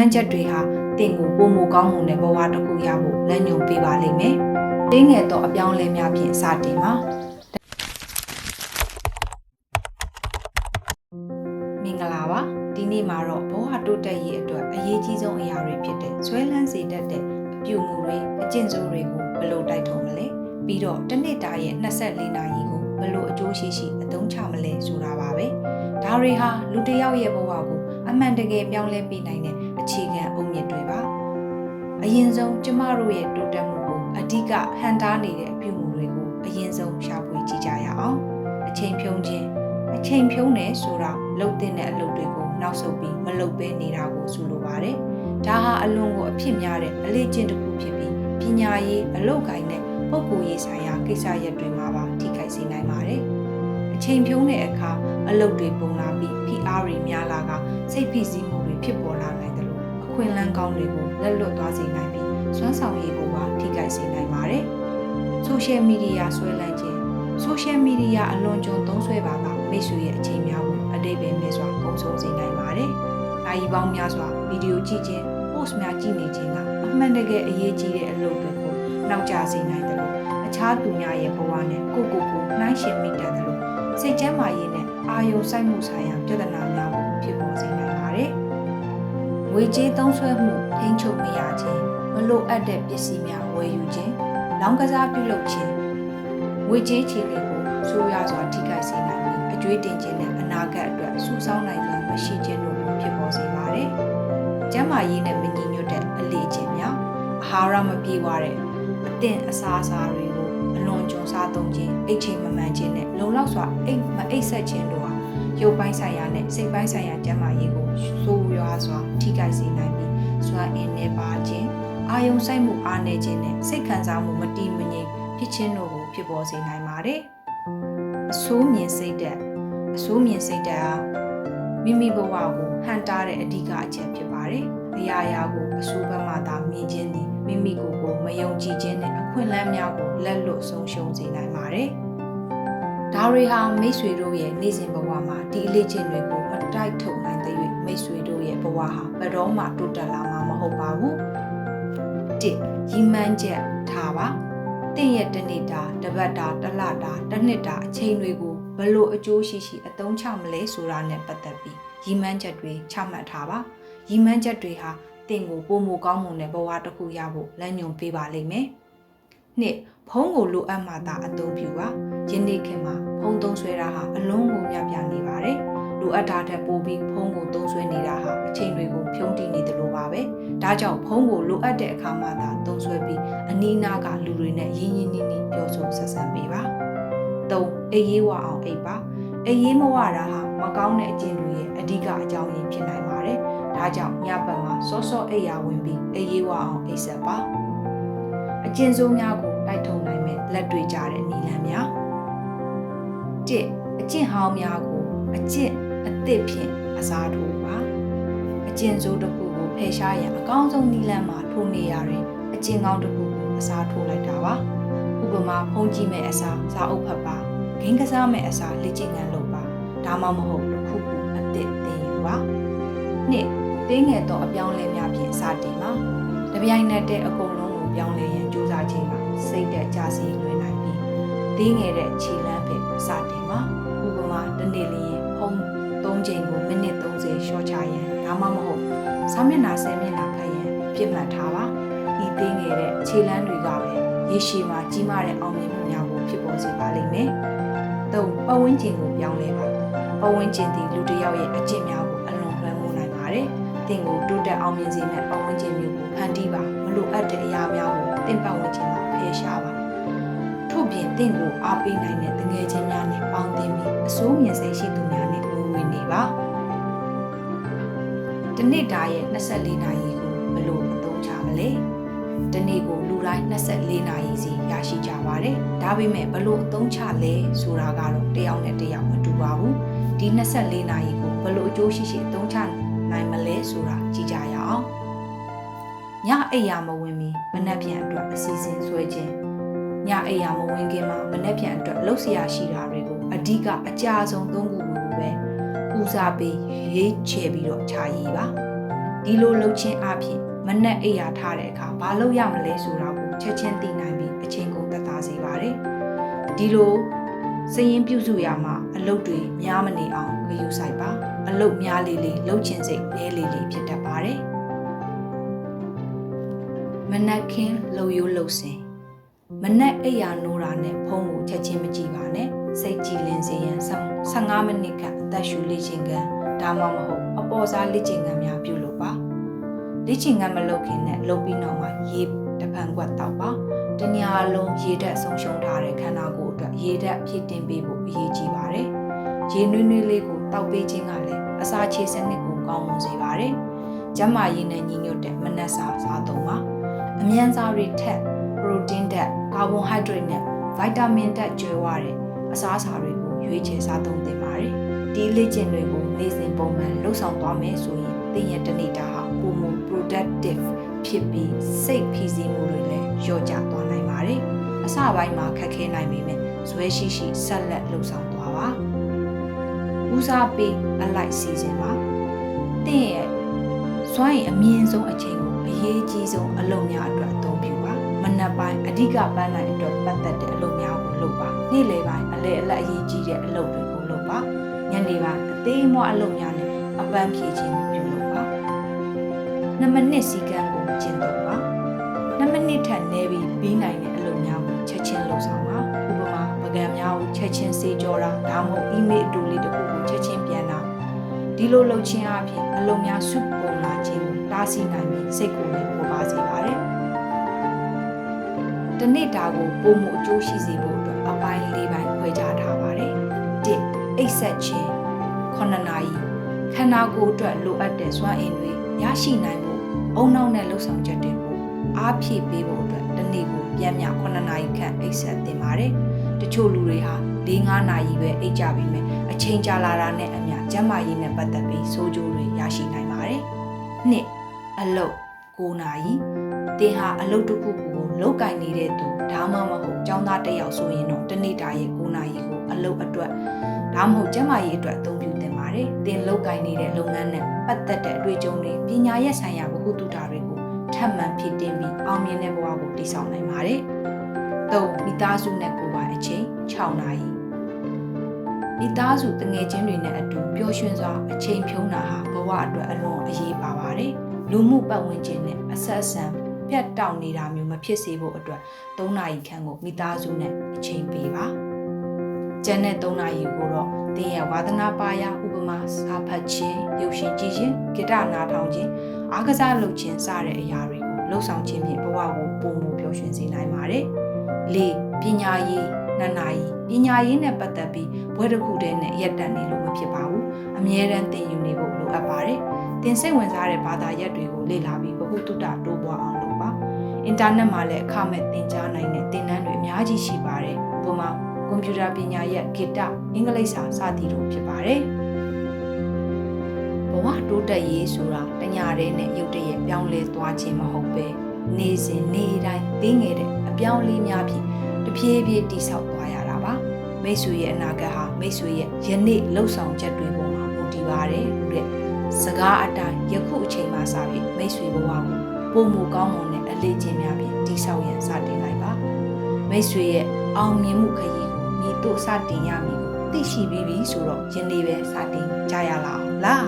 မှန်းချက်တွေဟာတင့်ကိုပုံမကောင်းမှုနဲ့ဘဝတစ်ခုရဖို့လမ်းညွှန်ပေးပါလိမ့်မယ်။တင်းငယ်သောအပြောင်းအလဲများဖြင့်စတင်ပါမင်္ဂလာပါဒီနေ့မှာတော့ဘဝတိုးတက်ရေးအတွက်အရေးကြီးဆုံးအရာတွေဖြစ်တဲ့ဆွဲလန်းစေတတ်တဲ့အပြုမှုတွေအကျင့်စိုးတွေကိုဘယ်လိုတိုက်ထုံမလဲပြီးတော့တစ်နေ့တာရဲ့24နာရီကိုဘယ်လိုအကျိုးရှိရှိအသုံးချမလဲဆိုတာပါပဲဒါတွေဟာလူတစ်ယောက်ရဲ့ဘဝကိုအမှန်တကယ်ပြောင်းလဲပေးနိုင်တဲ့ အခြေခံအုံမြစ်တွေပါအရင်ဆုံးကျမတို့ရဲ့တိုးတက်မှုကိုအဓိကဟန်တားနေတဲ့အပြုမှုတွေကိုအရင်ဆုံးရှာဖွေကြည့်ကြရအောင်အချိန်ဖြုံးခြင်းအချိန်ဖြုံးတယ်ဆိုတာလှုပ်တဲ့အလုပ်တွေကိုနောက်ဆုတ်ပြီးမလုပ်ဘဲနေတာကိုဆိုလိုပါတယ်ဒါဟာအလွန်ကိုအဖြစ်များတဲ့အလေးကျင့်တစ်ခုဖြစ်ပြီးပညာရေးအလုပ်ကိုင်းနဲ့ပုဂ္ဂိုလ်ရေးဆိုင်ရာကိစ္စရပ်တွေမှာပါထိခိုက်စေနိုင်ပါတယ်အချိန်ဖြုံးတဲ့အခါအလုပ်တွေပုံလာပြီးဖိအားတွေများလာကစိတ်ဖိစီးမှုတွေဖြစ်ပေါ်လာနိုင်တယ်လို့အ ခွင့်အလမ်းကောင်းတွေကိုလက်လွတ်သွားစေနိုင်ပြီးစွမ်းဆောင်ရည်ကိုပါထိခိုက်စေနိုင်ပါတယ်။ social media ဆွဲလန်းခြင်း social media အလွန်ကျွံသုံးဆွဲပါကမိတ်ဆွေရဲ့အချိန်များကိုအတိတ်ပဲမြဲစွာကုန်ဆုံးစေနိုင်ပါတယ်။နိုင်ပေါင်းများစွာဗီဒီယိုကြည့်ခြင်း post များကြည့်နေခြင်းကအမှန်တကယ်အရေးကြီးတဲ့အလုပ်တွေကိုနောက်ကျစေနိုင်တယ်လို့အခြားသူများရဲ့ဘဝနဲ့ကိုယ့်ကိုယ်ကိုနှိုင်းယှဉ်မိတတ်တယ်လို့စိတ်ကျန်းမာရေးနဲ့အာရုံစိုက်မှုဆိုင်ရာပြဿနာများကိုဖြစ်ပေါ်စေနိုင်ပါတယ်။ ငွေကြေးသုံးစွဲမှုထိန်းချုပ်မရခြင်းမလိုအပ်တဲ့ပစ္စည်းများဝယ်ယူခြင်းလောင်းကစားပြုလုပ်ခြင်းငွေကြေးချေလေးကိုဆိုးရွားစွာထိခိုက်စေနိုင်ပြီးအကျွေးတင်ခြင်းနဲ့အနာဂတ်အတွက်စူးစောင်းနိုင်စွာမရှိခြင်းတို့ကိုဖြစ်ပေါ်စေပါတယ်။ကျန်းမာရေးနဲ့မညီညွတ်တဲ့အလေ့အကျင့်များအာဟာရမပြေဝတဲ့အသင့်အစားအစာတွေကိုအလွန်ကျွံစားသုံးခြင်းအိတ်ချိန်မမှန်ခြင်းနဲ့လုံလောက်စွာအိတ်မအိတ်ဆက်ခြင်းတို့ဟာ ရုပ်ပိုင်းဆိုင်ရာနဲ့စိတ်ပိုင်းဆိုင်ရာကျန်းမာရေးကိုဆိုးရွားစွာထိခိုက်စေနိုင်ပြီးစွမ်းအင်နေပါခြင်းအာယုံဆိုင်မှုအားနည်းခြင်းနဲ့စိတ်ခံစားမှုမတည်မငြိမ်ဖြစ်ခြင်းတို့ကိုဖြစ်ပေါ်စေနိုင်ပါတယ်။အဆိုးမြင်စိတ်သက်အဆိုးမြင်စိတ်သက်ဟာမိမိဘဝကိုဟန်တားတဲ့အဓိကအချက်ဖြစ်ပါတယ်။အရာရာကိုအဆိုးဘက်မှသာမြင်ခြင်းသည်မိမိကိုယ်ကိုမယုံကြည်ခြင်းနဲ့အခွင့်အလမ်းများကိုလက်လွတ်ဆုံးရှုံးစေနိုင်ပါတယ်။ ဒါတွေဟာမိတ်ဆွေတို့ရဲ့နေ့စဉ်ဘဝမှာဒီအလေးချင်းတွေကိုမတိုက်ထုတ်နိုင်တဲ့၍မိတ်ဆွေတို့ရဲ့ဘဝဟာဘယ်တော့မှတိုးတက်လာမှာမဟုတ်ပါဘူး။တစ်ရီမန်းချက်ထားပါ။တင့်ရဲ့တစ်နေ့တာတစ်ပတ်တာတစ်လတာတစ်နှစ်တာအချိန်တွေကိုဘလို့အကျိုးရှိရှိအသုံးချမလဲဆိုတာနဲ့ပတ်သက်ပြီးရီမန်းချက်တွေချမှတ်ထားပါ။ရီမန်းချက်တွေဟာတင့်ကိုပုံမကောင်းမှုနဲ့ဘဝတစ်ခုရဖို့လမ်းညွှန်ပေးပါလိမ့်မယ်။နှစ်ဖုံးကိုလိုအပ်မှသာအသုံးပြုပါ။ ယနေ့ခေတ်မှာဖုံးသုံးဆွဲတာဟာအလုံးကိုများပြားနေပါတယ်။လိုအပ်တာထက်ပိုပြီးဖုံးကိုသုံးဆွဲနေတာဟာအချိန်တွေကိုဖြုံးတိနေတယ်လို့ပါပဲ။ဒါကြောင့်ဖုံးကိုလိုအပ်တဲ့အခါမှသာသုံးဆွဲပြီးအနီးနားကလူတွေနဲ့ရင်းရင်းနှီးနှီးပြောဆိုဆက်ဆံပေးပါ။၃အေးရေးဝအောင်အိပ်ပါ။အေးရေးမဝတာဟာမကောင်းတဲ့အကျင့်တွေရဲ့အဓိကအကြောင်းရင်းဖြစ်နိုင်ပါတယ်။ဒါကြောင့်ညဘက်မှာစောစောအိပ်ရာဝင်ပြီးအေးရေးဝအောင်အိပ်ဆက်ပါ။အကျင့်ဆိုးများကိုတိုက်ထုံနိုင်မဲ့လက်တွေ့ကြတဲ့နည်းလ မ်းများ။၁အကျင့်ဟောင်းများကိုအကျင့်အသစ်ဖြင့်အစားထိုးပါ။အကျင့်ဆိုးတစ်ခုကိုဖယ်ရှားရန်အကောင်းဆုံးနည်းလမ်းမှာထိုးနေရရင်အကျင့်ကောင်းတစ်ခုကိုအစားထိုးလိုက်တာပါ။ဥပမာဖုံးကြည့်မဲ့အစားစာအုပ်ဖတ်ပါဂိမ်းကစားမဲ့အစားလေ့ကျင့်ခန်းလုပ်ပါဒါမှမဟုတ်တစ်ခုခုအသစ်သင်ယူပါနှစ်တင်းငယ်သောအပြောင်းလဲများဖြင့်စတင်ပါတပြိုင်နက်တည်းအကုန်လုံးကိုပြောင်းလဲရန်ကြိုးစားခြင်းကစိတ်သက်ကြစီလွယ်နိုင်ပြီးတင်းငယ်တဲ့ခြေလမ်းဖြင့်စတင်ပါဥပမာတစ် နေ့လျင်ဖုံး၃ချိန်ကိုမိနစ်30ရှော့ချရန်ဒါမှမဟုတ်စာမျက်နှာ10မျက်နှာဖတ်ရန်ပြစ်မှတ်ထားပါဒီတင်းငယ်တဲ့ခြေလမ်းတွေကပဲရေရှည်မှာကြီးမားတဲ့အောင်မြင်မှုများကိုဖြစ်ပေါ်စေပါလိမ့်မယ်။၃ပတ်ဝန်းကျင်ကိုပြောင်းလဲပါ။ပတ်ဝန်းကျင်သည်လူတစ်ယောက်ရဲ့အကျင့်များကိုအလွန်လွှမ်းမိုးနိုင်ပါတယ်။သင်ကိုတိုးတက်အောင်မြင်စေမယ့်ပတ်ဝန်းကျင်မျိုးကိုဖန်တီးပါ။မလိုအပ်တဲ့အရာများကိုသင်ပတ်ဝန်းကျင်မှာဖယ်ရှားပါ။ ထို့ပြင်သင်ကိုအားပေးနိုင်တဲ့တငယ်ချင်းများနဲ့ပေါင်းသင်းပြီးအစိုးမြင်စိတ်ရှိသူများနဲ့ဝင်ဝင်နေပါ။ဒီနေ့တာရဲ့24နာရီကိုဘယ်လိုအသုံးချမလဲ။ဒီနေ့ကိုလူတိုင်း24နာရီစီရရှိကြပါတယ်။ဒါပေမဲ့ဘလို့အသုံးချလဲဆိုတာကတော့တယောက်နဲ့တယောက်မတူပါဘူး။ဒီ24နာရီကိုဘလို့အကျိုးရှိရှိအသုံးချနိုင်မလဲဆိုတာကြည့်ကြရအောင်။ညအိပ်ယာမဝင်မီမနှက်ပြန်အတွက်အစီအစဉ်ဆွဲခြင်း ညအိပ်ယာမဝင်ခင်မှာမနှက်ပြန်အတွက်လှုပ်ရှားရှိတာတွေကိုအဓိကအကြဆုံးသုံးခုကိုပဲဦးစားပေးရေးချဲပြီးတော့ခြာရည်ပါ။ဒီလိုလှုပ်ချင်းအဖြစ်မနက်အိပ်ရာထားတဲ့အခါဘာလုပ်ရမလဲဆိုတာကိုချက်ချင်းသိနိုင်ပြီးအချိန်ကုန်သက်သာစေပါတယ်ဒီလိုစရင်ပြုစုရမှာအလုပ်တွေများမနေအောင်ဂရုစိုက်ပါအလုပ်များလေးလေးလှုပ်ချင်းစိတ်နည်းလေးလေးဖြစ်တတ်ပါတယ်မနက်ခင်းလှုပ်ရိုးလှုပ်စင် မနက်အိပ်ရာနိုးတာနဲ့ဖုန်းကိုချက်ချင်းမကြည့်ပါနဲ့စိတ်ကြည်လင်စေရန်15မိနစ်ခန့်အသက်ရှူလေ့ကျင့်ခန်းဒါမှမဟုတ်အပေါ်စားလေ့ကျင့်ခန်းများပြုလုပ်ပါလေ့ကျင့်ခန်းမလုပ်ခင်နဲ့လုပ်ပြီးနောက်မှာရေတစ်ဖန်ကွက်တောက်ပါတညာလုံးရေဓာတ်ဆုံးရှုံးထားတဲ့ခန္ဓာကိုယ်အတွက်ရေဓာတ်ဖြည့်တင်ပေးဖို့အရေးကြီးပါတယ်ရေနွေးနွေးလေးကိုတောက်ပေးခြင်းကလည်းအစာချေစနစ်ကိုကောင်းမွန်စေပါတယ်ကျန်းမာရေးနဲ့ညီညွတ်တဲ့မနက်စာစားသုံးပါအမြန်စားတွေထက်ပ ရိုတင်းဓာတ်ကာဗွန်ဟိုက်ဒရိတ်နဲ့ဗိုက်တာမင်ဓာတ်ကျွဲဝတဲ့အစားအစာတွေကိုရွေးချယ်စားသုံးသင့်ပါတယ်။ဒီလေ့ကျင့်တွေကိုနေ့စဉ်ပုံမှန်လုပ်ဆောင်သွားမယ်ဆိုရင်သင်ရဲ့တနေ့တာဟာပုံမှန် productive ဖြစ်ပြီးစိတ်ဖိစီးမှုတွေလည်းလျော့ကျသွားနိုင်ပါတယ်။အစပိုင်းမှာခက်ခဲနိုင်ပေမဲ့ဇွဲရှိရှိဆက်လက်လုပ်ဆောင်သွားပါ။ဦးစားပေးအလိုက်စီစဉ်ပါ။သင်ရဲ့စွမ်းရည်အမြင့်ဆုံးအချိန်ကိုအရေးကြီးဆုံးအလုပ်များအတွက်အသုံးပြုပါ မနက်ပိုင်းအဓိကပန်းနိုင်အတွက်ပတ်သက်တဲ့အလုပ်များကိုလုပ်ပါနေ့လယ်ပိုင်းအလဲအလက်အရေးကြီးတဲ့အလုပ်တွေကိုလုပ်ပါညနေပိုင်းအသေးအမွှားအလုပ်များနဲ့အပန်းဖြေခြင်းကိုပြုလုပ်ပါ2မိနစ်စီကံကိုကျင့်သုံးပါ2မိနစ်ထက်နည်းပြီးပြီးနိုင်တဲ့အလုပ်များကိုချက်ချင်းလုပ်ဆောင်ပါဥပမာပကံများကိုချက်ချင်းစေကြောတာဒါမှမဟုတ် email အတူလေးတစ်ခုကိုချက်ချင်းပြန်တာဒီလိုလုပ်ခြင်းအပြင်အလုပ်များစုပုံလာခြင်းကိုတားဆီးနိုင်ပြီးစိတ်ကိုလည်းပေါ်ပါစေပါတယ်။ တနေ့တာကိုပုံမှုအကျိုးရှိစေဖို့အတွက်အပိုင်း၄ပိုင်းခွဲခြားထားပါတယ်။၁အိတ်ဆက်ခြင်း9နာရီခန္ဓာကိုယ်အတွက်လိုအပ်တဲ့စွမ်းအင်တွေရရှိနိုင်ဖို့အုံနောက်နဲ့လှုပ်ဆောင်ချက်တွေကိုအားဖြည့်ပေးဖို့အတွက်တစ်နေ့ကိုပြန်မြ9နာရီခန့်အိတ်ဆက်တင်ပါတယ်။တချို့လူတွေဟာ၄-၅နာရီပဲအိတ်ကြပြီးမယ်အချိန်ကြာလာတာနဲ့အမျှကျန်းမာရေးနဲ့ပတ်သက်ပြီးဆိုးကျိုးတွေရရှိနိုင်ပါတယ်။နှစ်အလုတ်9နာရီတင်ဟာအလုတ်တစ်ခုခုကို လောက်ကင်နေတဲ့သူဒါမှမဟုတ်ចောင်းသားတစ်ယောက်ဆိုရင်တော့တနေ့တာရဲ့9နာရီကိုအလုတ်အတွက်ဒါမှမဟုတ်ကျန်းမာရေးအတွက်အသုံးပြုသင့်ပါတယ်။တင်လောက်ကင်နေတဲ့လုပ်ငန်းနဲ့ပတ်သက်တဲ့အတွေ့အကြုံတွေပညာရဲ့ဆိုင်ရာဘ ഹു တုတာတွေကိုထပ်မံဖြစ်တင်ပြီးအောင်မြင်တဲ့ဘဝကိုတည်ဆောက်နိုင်ပါတယ်။၃မိသားစုနဲ့ကိုယ်ပိုင်အချိန်6နာရီမိသားစုတငယ်ချင်းတွေနဲ့အတူပျော်ရွှင်စွာအချိန်ဖြုံးတာဟာဘဝအတွက်အလွန်အရေးပါပါတယ်။လူမှုပတ်ဝန်းကျင်နဲ့အဆက်အဆံ ပြတ်တောက်နေတာမျိုးမဖြစ်စေဖို့အတွက်၃နာရီခန့်ကိုမိသားစုနဲ့အချိန်ပေးပါ။ကျန်တဲ့၃နာရီကိုတော့တင်းရဲ့ဝါသနာပါရဥပမာစာဖတ်ခြင်းရုပ်ရှင်ကြည့်ခြင်းဂီတနာထောင်ခြင်းအားကစားလုပ်ခြင်းစတဲ့အရာတွေကိုလှုပ်ဆောင်ခြင်းဖြင့်ဘဝကိုပုံမူပျော်ရွှင်စေနိုင်ပါတယ်။၄ပညာရေးနှစ်နာရီပညာရေးနဲ့ပတ်သက်ပြီးဘွဲတစ်ခုတည်းနဲ့ရက်တန်နေလို့မဖြစ်ပါဘူးအမြဲတမ်းသင်ယူနေဖို့လိုအပ်ပါတယ်သင်စိတ်ဝင်စားတဲ့ဘာသာရပ်တွေကိုလေ့လာပြီးဘ ഹു တုတတိုးပွားအောင်လုပ်ပါ အင်တာနက်မှာလည်းအခမဲ့သင်ကြားနိုင်တဲ့သင်တန်းတွေအများကြီးရှိပါတယ်ဥပမာကွန်ပျူတာပညာရပ်ဂီတအင်္ဂလိပ်စာစသည်တို့ဖြစ်ပါတယ်ဘဝတိုးတက်ရေးဆိုတာတညာတည်းနဲ့ရုပ်တရက်ပြောင်းလဲသွားခြင်းမဟုတ်ပဲနေ့စဉ်နေ့တိုင်းသိငယ်တဲ့အပြောင်းလေးများဖြင့်တဖြည်းဖြည်းတိဆောက်သွားရတာပါမိတ်ဆွေရဲ့အနာဂတ်ဟာမိတ်ဆွေရဲ့ယနေ့လှုပ်ဆောင်ချက်တွေပေါ်မှာမူတည်ပါတယ်တဲ့စကားအတိုင်းယခုအချိန်မှစပြီးမိတ်ဆွေဘဝကိုပုံမူကောင်းမွန်တဲ့အ လေးချင်းများဖြင့်တိဆောက်ရန်စတင်လိုက်ပါမိတ်ဆွေရဲ့အောင်မြင်မှုခရီးကိုမိတို့စတင်ရမည်ကိုသိရှိပြီးပြီဆိုတော့ယနေ့ပဲစတင်ကြရလားလား